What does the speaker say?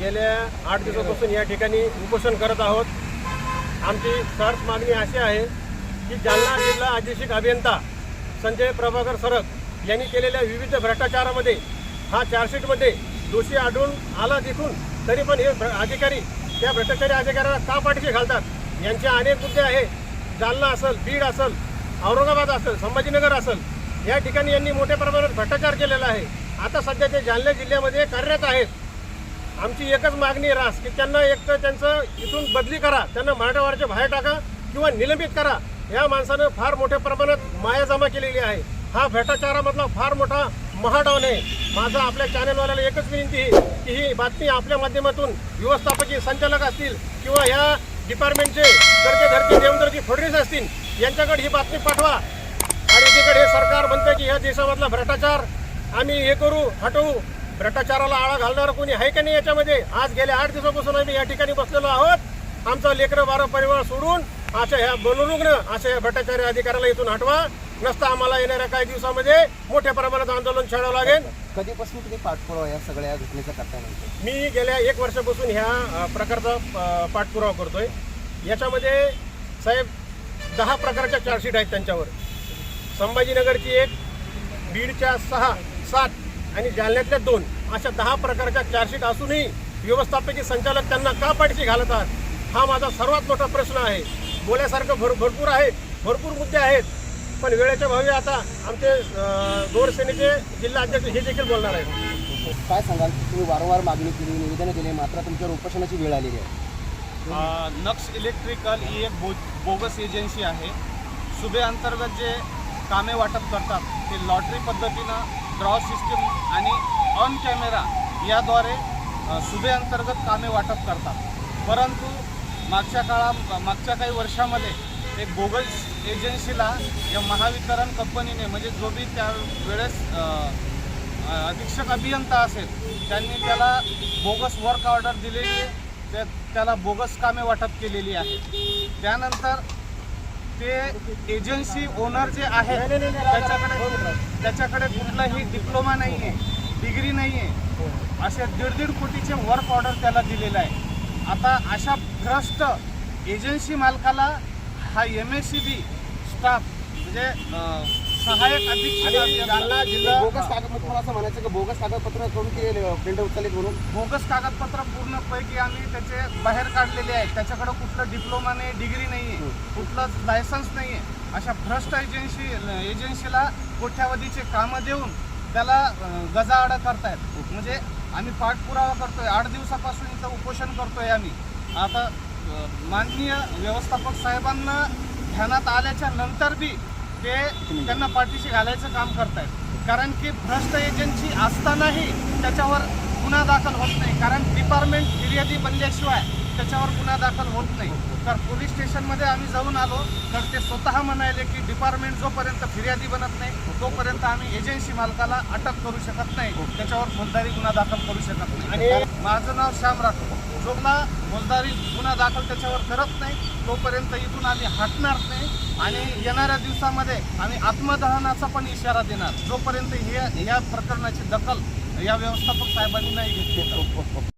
गेल्या आठ दिवसापासून या ठिकाणी उपोषण करत आहोत. आमची सर्च मागणी अशी आहे की जालना जिल्हा अधीक्षक अभियंता संजय प्रभाकर सरक यांनी केलेल्या विविध भ्रष्टाचारामध्ये हा चार्जशीटमध्ये दोषी आढळून आला दिसून तरी पण हे भ्र- अधिकारी त्या भ्रष्टाचारी अधिकाऱ्याला का पाठीशी घालतात? यांचे अनेक मुद्दे आहे. जालना असेल बीड असेल औरंगाबाद असेल संभाजीनगर असेल या ठिकाणी यांनी मोठ्या प्रमाणात भ्रष्टाचार केलेला आहे. आता सध्या ते जालना जिल्ह्यामध्ये कार्यरत आहेत. आमची एकच मागणी रास की त्यांना एक तर त्यांचं इथून बदली करा त्यांना मराठवाड्याच्या बाहेर टाका किंवा निलंबित करा. या माणसानं फार मोठ्या प्रमाणात माया जमा केलेली आहे. हा भ्रष्टाचारामधला फार मोठा महाडावन आहे माझा आपल्या चॅनलवाल्याला एकच विनंती आहे की ही बातमी आपल्या माध्यमातून व्यवस्थापकीय संचालक असतील किंवा ह्या डिपार्टमेंटचे घरचे घरचे देवेंद्रजी फडणवीस असतील यांच्याकडे ही बातमी पाठवा. आणि तिकडे हे सरकार म्हणतं की ह्या देशामधला भ्रष्टाचार आम्ही हे करू हटवू. भ्रष्टाचाराला आळा घालणारं कोणी आहे का नाही याच्यामध्ये? आज गेल्या आठ दिवसापासून आम्ही या ठिकाणी बसलेलो आहोत. आमचा लेकरं बारा परिवार सोडून अशा ह्या बनरुग्ण अशा या भ्रष्टाचारी अधिकाऱ्याला इथून हटवा. नसता आम्हाला येणाऱ्या काही दिवसामध्ये मोठ्या प्रमाणात आंदोलन छेडावं लागेल. कधीपासून तुम्ही पाठपुरावा या सगळ्या घटनेचा म्हणतो मी गेल्या एक वर्षापासून ह्या प्रकारचा पाठपुरावा करतोय. याच्यामध्ये साहेब दहा प्रकारच्या चार्जशीट आहेत त्यांच्यावर. संभाजीनगरची एक बीडच्या सहा सात आणि जालन्यातल्या दोन अशा दहा प्रकारच्या चार्जशीट असूनही व्यवस्थापकीय संचालक त्यांना का पाठीशी घालतात? हा माझा सर्वात मोठा प्रश्न आहे. बोलासारखं भर भरपूर आहे भरपूर मुद्दे आहेत. पण वेळेच्या भावी आता आमचे अ, दोर सेनेचे जिल्हा अध्यक्ष हे देखील बोलणार आहेत. काय सांगाल? तुम्ही वारंवार मागणी केली निवेदनं दिले मात्र तुमच्यावर उपोषणाची वेळ आलेली आहे. नक्स इलेक्ट्रिकल ही एक बो बोगस एजन्सी आहे. सुबे अंतर्गत जे कामे वाटप करतात ते लॉटरी पद्धतीनं ड्रॉ सिस्टीम आणि ऑन कॅमेरा याद्वारे सुभेअंतर्गत कामे वाटप करतात. परंतु मागच्या काळा मागच्या काही वर्षामध्ये एक गोगल्स एजन्सीला या महावितरण कंपनीने म्हणजे जो बी त्या वेळेस अधीक्षक अभियंता असेल त्यांनी त्याला बोगस वर्क ऑर्डर दिलेली आहे. त्या त्याला बोगस कामे वाटप केलेली आहेत त्यानंतर ते एजन्सी ओनर जे आहेत त्याच्याकडे त्याच्याकडे कुठलाही डिप्लोमा नाही आहे डिग्री नाही आहे असे दीड दीड कोटीचे वर्क ऑर्डर त्याला दिलेलं आहे. आता अशा भ्रष्ट एजन्सी मालकाला हा M S C B staff म्हणजे सहाय्यक अभियंता- जालना जिल्हा बोगस कागदपत्र असं म्हणायचं की बोगस कागदपत्र करून ते प्रिंट उचलले म्हणून? बोगस कागदपत्र पूर्णपैकी आम्ही त्याचे बाहेर काढलेले आहेत. त्याच्याकडं कुठलं डिप्लोमा नाही डिग्री नाही आहे कुठलंच लायसन्स नाही आहे अशा भ्रष्ट एजन्सी एजन्सीला कोट्यावधीचे कामं देऊन त्याला गजाआड करतायत. म्हणजे आम्ही पाठपुरावा करतोय. आठ दिवसापासून इथं उपोषण करतोय आम्ही. आता माननीय व्यवस्थापक साहेबांना ध्यानात आल्याच्यानंतर बी ते त्यांना पाठीशी घालायचं काम करतायत. कारण की भ्रष्ट एजन्सी असतानाही त्याच्यावर गुन्हा दाखल होत नाही. कारण डिपार्टमेंट फिर्यादी बनल्याशिवाय त्याच्यावर गुन्हा दाखल होत नाही. तर पोलीस स्टेशनमध्ये आम्ही जाऊन आलो. तर ते स्वतः म्हणाले की डिपार्टमेंट जोपर्यंत फिर्यादी बनत नाही तोपर्यंत आम्ही एजन्सी मालकाला अटक करू शकत नाही. त्याच्यावर फौजदारी गुन्हा दाखल करू शकत नाही. आणि माझं नाव श्याम राठोड. जोगला फौजदारी गुन्हा दाखल त्याच्यावर करत नाही तोपर्यंत इथून आम्ही हटणार नाही आणि येणाऱ्या दिवसामध्ये आम्ही आत्मदहनाचा पण इशारा देणार जोपर्यंत हे या प्रकरणाची दखल या व्यवस्थापक साहेबांनी नाही घेतली तर.